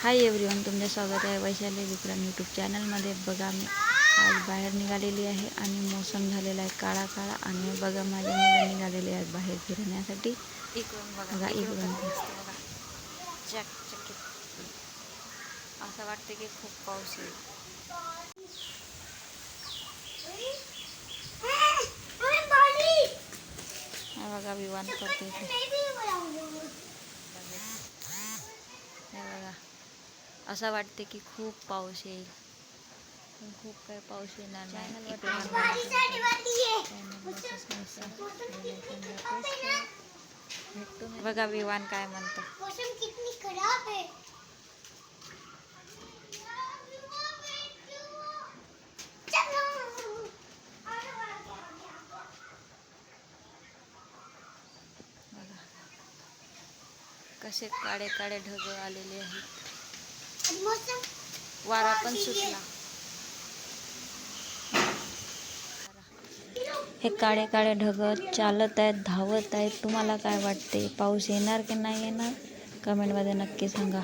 Hi everyone तुमचे स्वागत आहे वैशाली विक्रम यूट्यूब चॅनलमध्ये बघा मी आज बाहेर निघालेली आहे आणि मोसम झालेला आहे काळा काळा आणि बघा माझे मुलं निघालेले आहेत बाहेर फिरण्यासाठी इकडून बघा बघा, इकडून इकडून. कसं दिसतं बघा चकचकीत असं वाटतं की खूप पाऊस येईल बघा विमान करते हे असं वाटते की खूप पाऊस येईल. पण खूप काही पाऊस येणार नाही. बघा विमान काय म्हणतं. कसे काळे काळे ढग आलेले आहेत. वारा पण सुटला. हे काळे काळे ढग चालत आहेत धावत आहेत. तुम्हाला काय वाटते पाऊस येणार की नाही येणार? कमेंटमध्ये नक्की सांगा.